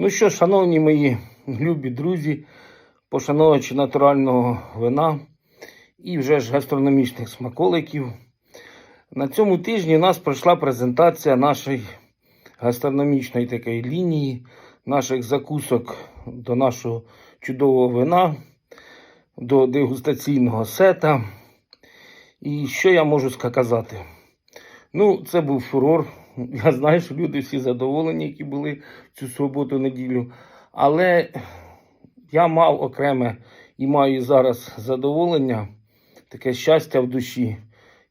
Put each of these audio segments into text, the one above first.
Ну що, шановні мої любі друзі, пошановувачі натурального вина і вже ж гастрономічних смаколиків. На цьому тижні у нас пройшла презентація нашої гастрономічної такої лінії, наших закусок до нашого чудового вина, до дегустаційного сета. І що я можу сказати? Ну, це був фурор. Я знаю, що люди всі задоволені, які були цю суботу-неділю. Але я мав окреме і маю зараз задоволення, таке щастя в душі.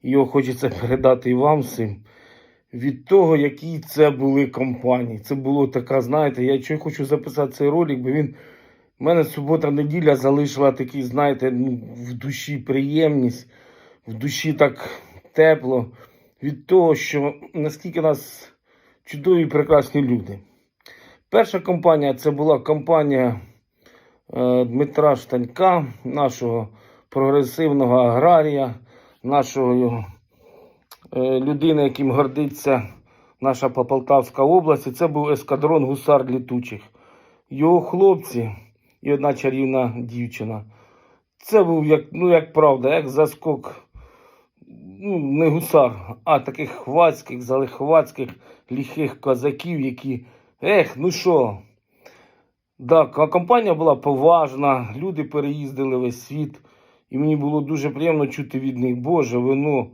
Його хочеться передати і вам всім. Від того, які це були компанії. Це було така, знаєте, я чого хочу записати цей ролик, бо він. У мене субота-неділя залишила такий, знаєте, ну, в душі приємність, в душі так тепло від того, що наскільки нас чудові і прекрасні люди. Перша компанія це була компанія е, Дмитра Штанька, нашого прогресивного аграрія, нашого е, людини, яким гордиться наша Полтавська область. І це був ескадрон гусар літучих. Його хлопці і одна чарівна дівчина. Це був як, ну, як правда, як заскок ну, не гусар, а таких хвацьких, залихвацьких, ліхих козаків, які. Ех, ну що. Так, а компанія була поважна, люди переїздили весь світ, і мені було дуже приємно чути від них, Боже, вино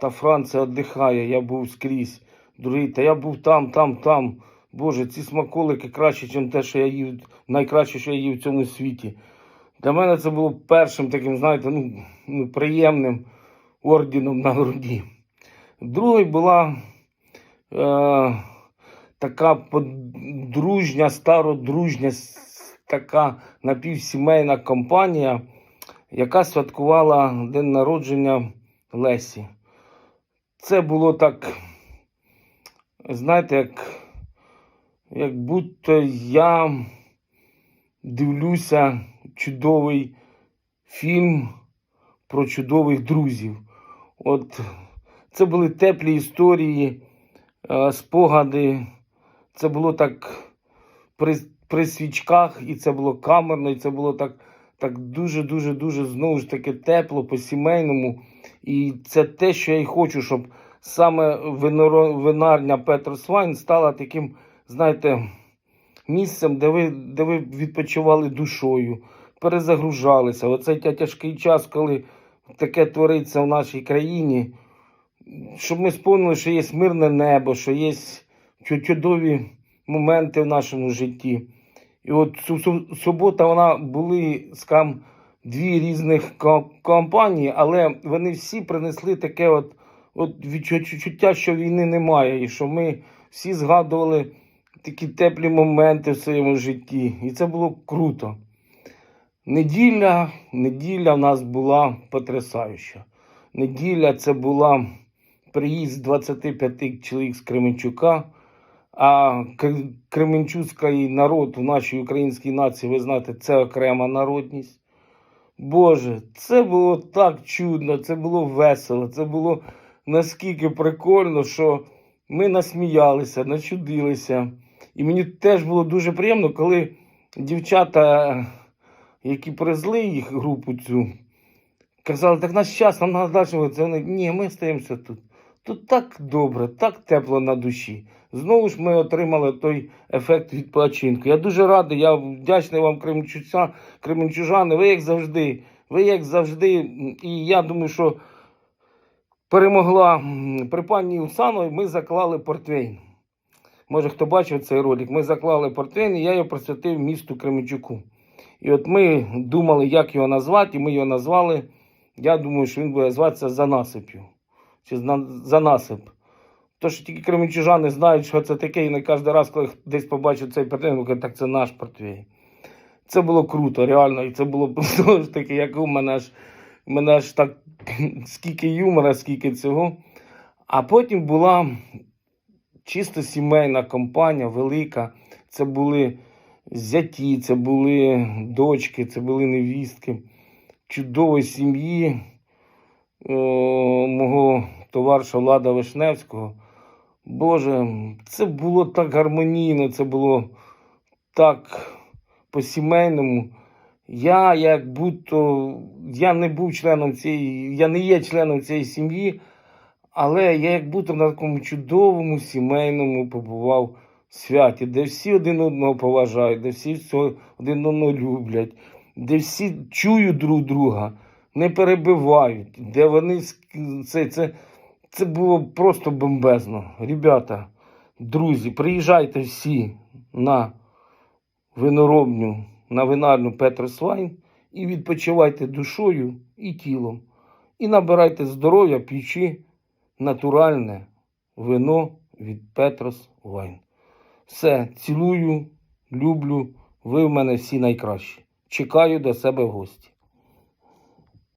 та Франція віддихає, я був скрізь. Другий, та я був там, там, там. Боже, ці смаколики краще, ніж те, що я їв, найкраще, що я їв в цьому світі. Для мене це було першим таким, знаєте, ну, ну приємним орденом на груді. Другою була е, така подружня, стародружня, така напівсімейна компанія, яка святкувала день народження Лесі. Це було так, знаєте, як, як будто я дивлюся чудовий фільм про чудових друзів. От це були теплі історії, е, спогади. Це було так при, при свічках, і це було камерно, і це було так, так дуже, дуже, знову ж таки тепло по-сімейному. І це те, що я й хочу, щоб саме винарня Петросвайн стала таким, знаєте, місцем, де ви, де ви відпочивали душою, перезагружалися. Оцей тяжкий час, коли таке твориться в нашій країні, щоб ми сповнили, що є мирне небо, що є чудові моменти в нашому житті. І от субота вона були, скам, дві різних компанії, але вони всі принесли таке от, от відчуття, що війни немає, і що ми всі згадували такі теплі моменти в своєму житті. І це було круто. Неділя, неділя в нас була потрясаюча. Неділя це була приїзд 25 чоловік з Кременчука. А Кременчуцький народ в нашій українській нації, ви знаєте, це окрема народність. Боже, це було так чудно, це було весело, це було наскільки прикольно, що ми насміялися, начудилися. І мені теж було дуже приємно, коли дівчата, які привезли їх групу цю, казали, так наш час, нам треба далі. Вони, ні, ми стаємося тут. Тут так добре, так тепло на душі. Знову ж ми отримали той ефект відпочинку. Я дуже радий, я вдячний вам, кременчужани. Ви як завжди, ви як завжди. І я думаю, що перемогла при пані Усановій, ми заклали портвейн. Може, хто бачив цей ролик, ми заклали портвейн, і я його присвятив місту Кременчуку. І от ми думали, як його назвати, і ми його назвали. Я думаю, що він буде зватися за насип'ю. Чи зна- за насип. То, що тільки кременчужани знають, що це таке, і не кожен раз, коли десь побачать цей портвейн, кажуть, так це наш портвейн. Це було круто, реально. І це було знову ж таки, як у мене ж, у мене ж так скільки юмора, скільки цього. А потім була чисто сімейна компанія, велика. Це були зяті, це були дочки, це були невістки чудової сім'ї о, мого товариша Влада Вишневського. Боже, це було так гармонійно, це було так по-сімейному. Я як будто я не був членом цієї, я не є членом цієї сім'ї, але я як будто на такому чудовому сімейному побував святі, де всі один одного поважають, де всі один одного люблять, де всі чують друг друга, не перебивають, де вони це, це, це було просто бомбезно. Ребята, друзі, приїжджайте всі на виноробню, на винарню Петрос Вайн і відпочивайте душою і тілом. І набирайте здоров'я, п'ючи натуральне вино від Петрос Вайн. Все, цілую, люблю. Ви в мене всі найкращі. Чекаю до себе в гості.